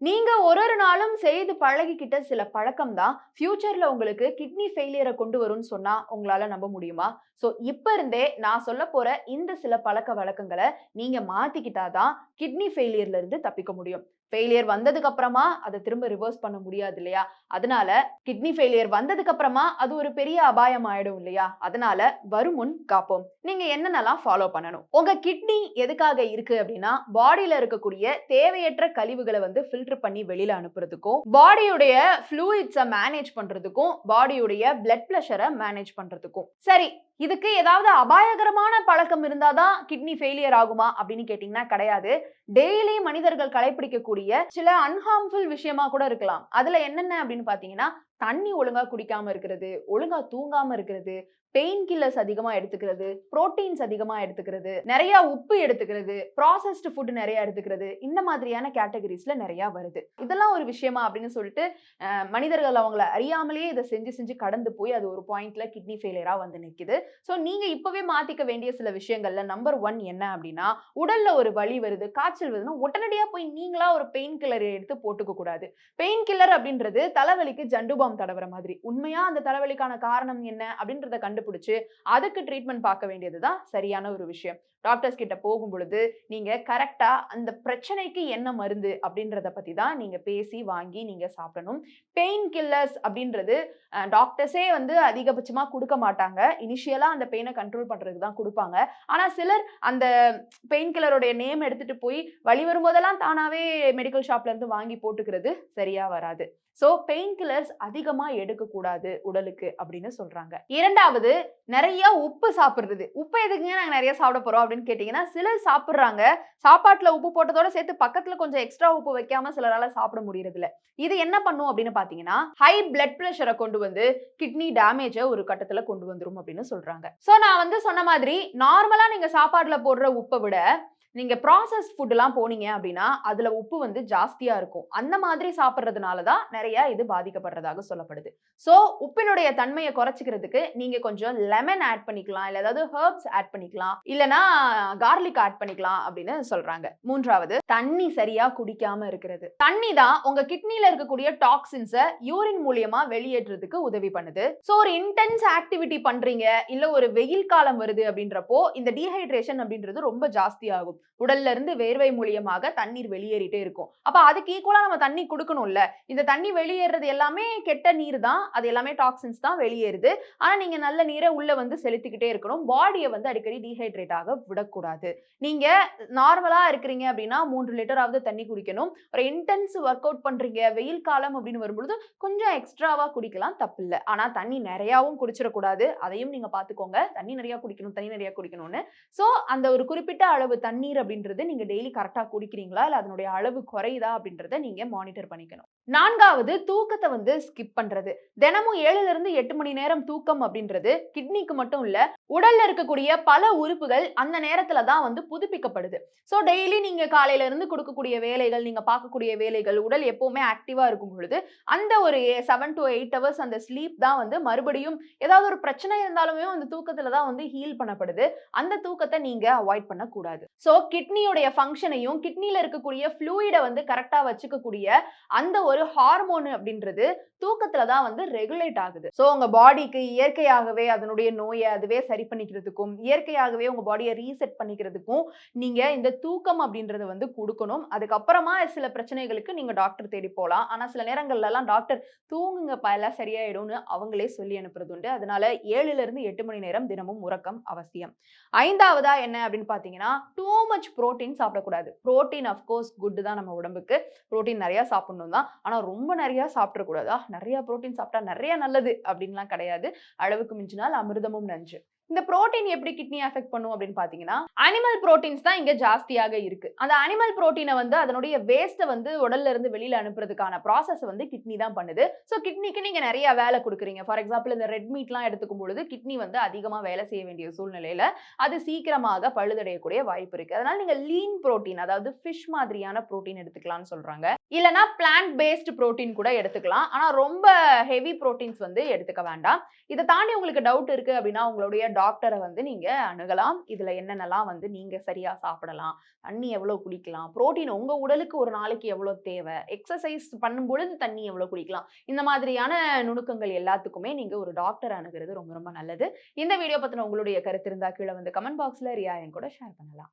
நீங்க ஒரு ஒரு நாளும் செய்து பழகிக்கிட்ட சில பழக்கம் தான் ஃபியூச்சர்ல உங்களுக்கு கிட்னி ஃபெயிலியரை கொண்டு வரும்னு சொன்னா உங்களால நம்ப முடியுமா? ஸோ இப்ப இருந்தே நான் சொல்ல போற இந்த சில பழக்க வழக்கங்களை நீங்க மாத்திக்கிட்டாதான் கிட்னி ஃபெயிலியர்ல இருந்து தப்பிக்க முடியும். ஃபெயிலியர் வந்ததுக்கு அப்புறமா அதை திரும்ப ரிவர்ஸ் பண்ண முடியாது இல்லையா? அதனால கிட்னி ஃபெயிலியர் வந்ததுக்கு அப்புறமா அது ஒரு பெரிய அபாயம் ஆயிடும் இல்லையா? அதனால வருமுன் காப்போம். நீங்க என்னென்னலாம் ஃபாலோ பண்ணணும்? உங்க கிட்னி எதுக்காக இருக்கு அப்படின்னா பாடியில இருக்கக்கூடிய தேவையற்ற கழிவுகளை வந்து ஃபில்டர் பண்ணி வெளியில அனுப்புறதுக்கும் பாடியுடைய ஃப்ளூயிட்ஸை மேனேஜ் பண்றதுக்கும் பாடியுடைய பிளட் ப்ரெஷரை மேனேஜ் பண்றதுக்கும். சரி இதுக்கு ஏதாவது அபாயகரமான பழக்கம் இருந்தாதான் கிட்னி ஃபெயிலியர் ஆகுமா அப்படின்னு கேட்டிங்கன்னா கிடையாது. டெய்லி மனிதர்கள் கடைபிடிக்கக்கூடிய சில அன்ஹார்ம்ஃபுல் விஷயமா கூட இருக்கலாம். அதுல என்னென்ன அப்படின்னு பாத்தீங்கன்னா தண்ணி ஒழுங்கா குடிக்காம இருக்கிறது ஒழுங்கா தூங்காம இருக்கிறது பெயின் கில்லர்ஸ் அதிகமா எடுத்துக்கிறது புரோட்டீன்ஸ் அதிகமா எடுத்துக்கிறது நிறைய உப்பு எடுத்துக்கிறது ப்ராசஸ்டு ஃபுட் நிறைய எடுத்துக்கிறது இந்த மாதிரியான கேட்டகரிஸ்ல நிறைய வருது. இதெல்லாம் ஒரு விஷயமா அப்படின்னு சொல்லிட்டு மனிதர்கள் அவங்கள அறியாமலேயே இதை செஞ்சு செஞ்சு கடந்து போய் அது ஒரு பாயிண்ட்ல கிட்னி ஃபெயிலியரா வந்து நிக்குது. ஸோ நீங்க இப்பவே மாத்திக்க வேண்டிய சில விஷயங்கள்ல நம்பர் ஒன் என்ன அப்படின்னா உடல்ல ஒரு வலி வருது காய்ச்சல் வருதுன்னா உடனடியா போய் நீங்களா ஒரு பெயின் கில்லர் எடுத்து போட்டுக்க கூடாது. பெயின் கில்லர் அப்படின்றது தலைவலிக்கு ஜண்டுபா பாம் தடவுற மாதிரி. உண்மையா அந்த தலைவலிக்கான காரணம் என்ன அப்படின்றத கண்டுபிடிச்சு அதுக்கு ட்ரீட்மெண்ட் பார்க்க வேண்டியதுதான் சரியான ஒரு விஷயம். டாக்டர்ஸ் கிட்ட போகும் பொழுது நீங்க கரெக்டா அந்த பிரச்சனைக்கு என்ன மருந்து அப்படின்றத பத்தி தான் நீங்க பேசி வாங்கி நீங்க சாப்பிடணும். பெயின் கில்லர்ஸ் அப்படின்றது டாக்டர்ஸே வந்து அதிகபட்சமா கொடுக்க மாட்டாங்க. இனிஷியலா அந்த பெயினை கண்ட்ரோல் பண்றதுக்கு தான் கொடுப்பாங்க. ஆனா சிலர் அந்த பெயின் கில்லருடைய நேம் எடுத்துட்டு போய் வழி வரும்போதெல்லாம் தானாவே மெடிக்கல் ஷாப்ல இருந்து வாங்கி போட்டுக்கிறது சரியா வராது. ஸோ பெயின் கில்லர்ஸ் அதிகமாக எடுக்கக்கூடாது உடலுக்கு அப்படின்னு சொல்றாங்க. இரண்டாவது நிறைய உப்பு சாப்பிட்றது. உப்பு எதுக்குங்க நாங்கள் நிறைய சாப்பிட போறோம் அப்படின்னு கேட்டிங்கன்னா சிலர் சாப்பிட்றாங்க. சாப்பாட்டில் உப்பு போட்டதோட சேர்த்து பக்கத்தில் கொஞ்சம் எக்ஸ்ட்ரா உப்பு வைக்காம சிலரால் சாப்பிட முடியறதில்ல. இது என்ன பண்ணும் அப்படின்னு பார்த்தீங்கன்னா ஹை பிளட் ப்ரெஷரை கொண்டு வந்து கிட்னி டேமேஜை ஒரு கட்டத்தில் கொண்டு வந்துடும் அப்படின்னு சொல்கிறாங்க ஸோ நான் வந்து சொன்ன மாதிரி நார்மலாக நீங்கள் சாப்பாட்டில் போடுற உப்பை விட நீங்கள் ப்ராசஸ் ஃபுட்டுலாம் போனீங்க அப்படின்னா அதில் உப்பு வந்து ஜாஸ்தியாக இருக்கும். அந்த மாதிரி சாப்பிட்றதுனால தான் நிறையா இது பாதிக்கப்படுறதாக சொல்லப்படுது. ஸோ உப்பினுடைய தன்மையை குறைச்சிக்கிறதுக்கு நீங்கள் கொஞ்சம் லெமன் ஆட் பண்ணிக்கலாம். இல்லை ஏதாவது ஹெர்ப்ஸ் ஆட் பண்ணிக்கலாம். இல்லைனா கார்லிக் ஆட் பண்ணிக்கலாம் அப்படின்னு சொல்கிறாங்க மூன்றாவது தண்ணி சரியாக குடிக்காமல் இருக்கிறது. தண்ணி தான் உங்கள் கிட்னியில் இருக்கக்கூடிய டாக்ஸின்ஸை யூரின் மூலியமாக வெளியேற்றுறதுக்கு உதவி பண்ணுது. ஸோ ஒரு இன்டென்ஸ் ஆக்டிவிட்டி பண்ணுறீங்க இல்லை ஒரு வெயில் காலம் வருது அப்படின்றப்போ இந்த டீஹைட்ரேஷன் அப்படின்றது ரொம்ப ஜாஸ்தி ஆகும் உடல்ல இருந்து வேர்வை மூலியமாக தண்ணீர் வெளியேறிட்டே இருக்கும். அப்ப அதுக்கு ஈக்குவலா நம்ம தண்ணி கொடுக்கணும்ல? இந்த தண்ணி வெளியேறது எல்லாமே கெட்ட நீர் தான். அது எல்லாமே டாக்ஸின்ஸ் தான் வெளியேறுது. ஆனா நீங்க நல்ல நீரை உள்ள வந்து செலுத்திக்கிட்டே இருக்கணும். பாடியை வந்து அடிக்கடி டீஹைட்ரேட் ஆக விடக்கூடாது. நீங்க நார்மலா இருக்கிறீங்க அப்படின்னா மூன்று லிட்டராவது தண்ணி குடிக்கணும். ஒரு இன்டென்ஸ் ஒர்க் அவுட் பண்றீங்க வெயில் காலம் அப்படின்னு வரும்பொழுது கொஞ்சம் எக்ஸ்ட்ராவா குடிக்கலாம். தப்பு இல்லை ஆனா தண்ணி நிறையாவும் குடிச்சிடக்கூடாது. அதையும் நீங்க பாத்துக்கோங்க. தண்ணி நிறைய குடிக்கணும் தண்ணி நிறைய குடிக்கணும்னு. ஸோ அந்த ஒரு குறிப்பிட்ட அளவு தண்ணீர் அப்படின்றது நீங்க டெய்லி கரெக்டா குடிக்கிறீங்களா? இல்ல அதனுடைய அளவு குறையுதா? அப்படின்றத நீங்க மானிட்டர் பண்ணிக்கணும். நான்காவது தூக்கத்தை வந்து ஸ்கிப் பண்றது. தினமும் ஏழுல இருந்து எட்டு மணி நேரம் தூக்கம் அப்படின்றது கிட்னிக்கு மட்டும் இல்ல உடல்ல இருக்கக்கூடிய பல உறுப்புகள் அந்த நேரத்துல தான் வந்து புதுப்பிக்கப்படுது. ஸோ டெய்லி நீங்க காலையில இருந்து கொடுக்கக்கூடிய வேலைகள் நீங்க பார்க்கக்கூடிய வேலைகள் உடல் எப்பவுமே ஆக்டிவா இருக்கும் பொழுது அந்த ஒரு செவன் டு எயிட் ஹவர்ஸ் அந்த ஸ்லீப் தான் வந்து மறுபடியும் ஏதாவது ஒரு பிரச்சனை இருந்தாலுமே அந்த தூக்கத்துல தான் வந்து ஹீல் பண்ணப்படுது. அந்த தூக்கத்தை நீங்க அவாய்ட் பண்ணக்கூடாது. ஸோ கிட்னியோடைய ஃபங்க்ஷனையும் கிட்னியில் இருக்கக்கூடிய ஃப்ளூயிடை வந்து கரெக்டாக வச்சுக்கக்கூடிய அந்த ஒரு ஹார்மோனு அப்படின்றது தூக்கத்தில் தான் வந்து ரெகுலேட் ஆகுது. ஸோ உங்கள் பாடிக்கு இயற்கையாகவே அதனுடைய நோயை அதுவே சரி பண்ணிக்கிறதுக்கும் இயற்கையாகவே உங்கள் பாடியை ரீசெட் பண்ணிக்கிறதுக்கும் நீங்கள் இந்த தூக்கம் அப்படின்றத வந்து கொடுக்கணும். அதுக்கப்புறமா சில பிரச்சனைகளுக்கு நீங்கள் டாக்டர் தேடி போகலாம் ஆனால் சில நேரங்கள்ல டாக்டர் தூங்குங்கப்பா எல்லாம் சரியாயிடும்னு அவங்களே சொல்லி அனுப்புறது உண்டு. அதனால ஏழுலேருந்து எட்டு மணி நேரம் தினமும் உறக்கம் அவசியம். ஐந்தாவதா என்ன அப்படின்னு பார்த்தீங்கன்னா டூ மச் புரோட்டீன் சாப்பிடக்கூடாது. புரோட்டீன் அஃப்கோர்ஸ் குட் தான் நம்ம உடம்புக்கு. புரோட்டீன் நிறையா சாப்பிடணும் தான். ஆனால் ரொம்ப நிறையா சாப்பிடக்கூடாதா? நிறையா புரோட்டீன் சாப்பிட்டா நிறையா நல்லது அப்படின்லாம் கிடையாது. அளவுக்கு மிஞ்சினால் அமிர்தமும் நஞ்சு. இந்த புரோட்டீன் எப்படி கிட்னி அஃபெக்ட் பண்ணும் அப்படின்னு பார்த்தீங்கன்னா அனிமல் புரோட்டீன்ஸ் தான் இங்கே ஜாஸ்தியாக இருக்கு. அந்த அனிமல் புரோட்டீனை வந்து அதனுடைய வேஸ்ட்டை வந்து உடல்ல இருந்து வெளியில் அனுப்புறதுக்கான ப்ராசஸ் வந்து கிட்னி தான் பண்ணுது. ஸோ கிட்னிக்கு நீங்கள் நிறைய வேலை கொடுக்குறீங்க. ஃபார் எக்ஸாம்பிள் இந்த ரெட் மீட்லாம் எடுத்துக்கும் பொழுது கிட்னி வந்து அதிகமாக வேலை செய்ய வேண்டிய சூழ்நிலையில் அது சீக்கிரமாக பழுதடையக்கூடிய வாய்ப்பு இருக்குது அதனால் நீங்கள் லீன் புரோட்டீன் அதாவது ஃபிஷ் மாதிரியான புரோட்டீன் எடுத்துக்கலாம்னு சொல்கிறாங்க இல்லைனா பிளான்ட் பேஸ்டு ப்ரோட்டீன் கூட எடுத்துக்கலாம். ஆனால் ரொம்ப ஹெவி புரோட்டீன்ஸ் வந்து எடுத்துக்க வேண்டாம். இதை தாண்டி உங்களுக்கு டவுட் இருக்குது அப்படின்னா உங்களுடைய டாக்டரை வந்து நீங்கள் அணுகலாம். இதில் என்னென்னலாம் வந்து நீங்கள் சரியாக சாப்பிடலாம்? தண்ணி எவ்வளோ குடிக்கலாம்? ப்ரோட்டீன் உங்கள் உடலுக்கு ஒரு நாளைக்கு எவ்வளோ தேவை? எக்ஸசைஸ் பண்ணும்பொழுது தண்ணி எவ்வளோ குடிக்கலாம்? இந்த மாதிரியான நுணுக்கங்கள் எல்லாத்துக்குமே நீங்கள் ஒரு டாக்டர் அணுகிறது ரொம்ப ரொம்ப நல்லது. இந்த வீடியோ பற்றின உங்களுடைய கருத்து இருந்தால் கீழே வந்து கமெண்ட் பாக்ஸில் ரியா என் கூட ஷேர் பண்ணலாம்.